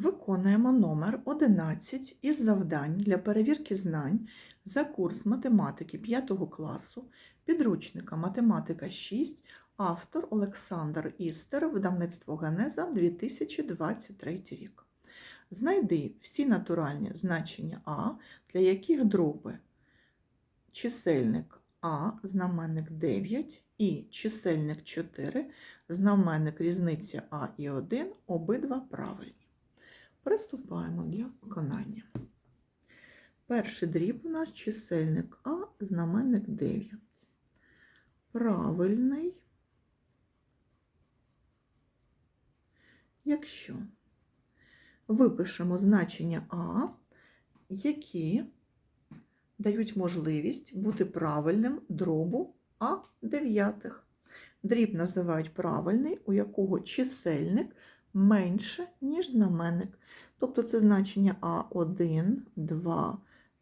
Виконуємо номер 11 із завдань для перевірки знань за курс математики 5 класу, підручника Математика 6, автор Олександр Істер, видавництво Генеза 2023 рік. Знайди всі натуральні значення А, для яких дроби чисельник А, знаменник 9 і чисельник 4, знаменник різниці А і 1 обидва правильні. Приступаємо для виконання. Перший дріб у нас чисельник А, знаменник 9. Правильний, якщо випишемо значення А, які дають можливість бути правильним дробу А дев'ятих. Дріб називають правильний, у якого чисельник менше, ніж знаменник. Тобто це значення А1, 2,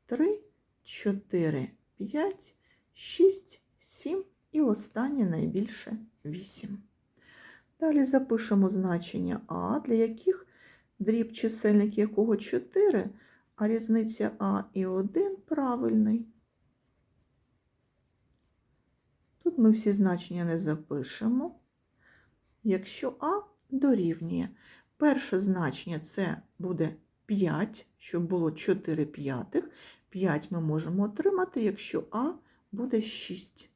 3, 4, 5, 6, 7 і останнє найбільше 8. Далі запишемо значення А, для яких дріб чисельник якого 4, а різниця А і 1 правильний. Тут ми всі значення не запишемо. Якщо А дорівнює. Перше значення це буде 5, щоб було 4 п'ятих. 5 ми можемо отримати, якщо А буде 6.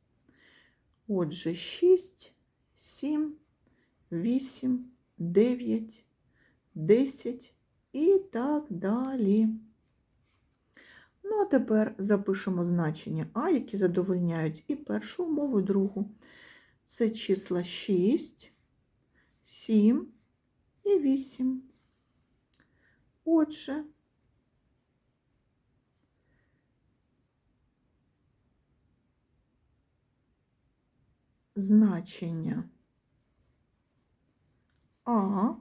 Отже, 6, 7, 8, 9, 10 і так далі. Ну, а тепер запишемо значення А, які задовольняють і першу умову, і другу. Це числа 6, 7 і 8. Отже, значення А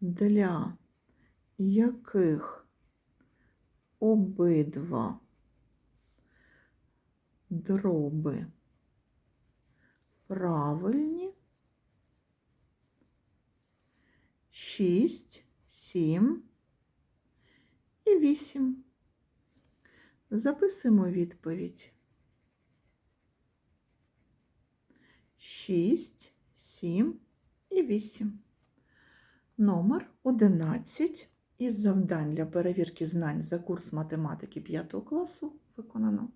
для яких обидва дроби правильні 6, 7 і 8. Записуємо відповідь. 6, 7 і 8. Номер 11 із завдань для перевірки знань за курс математики 5 класу виконано.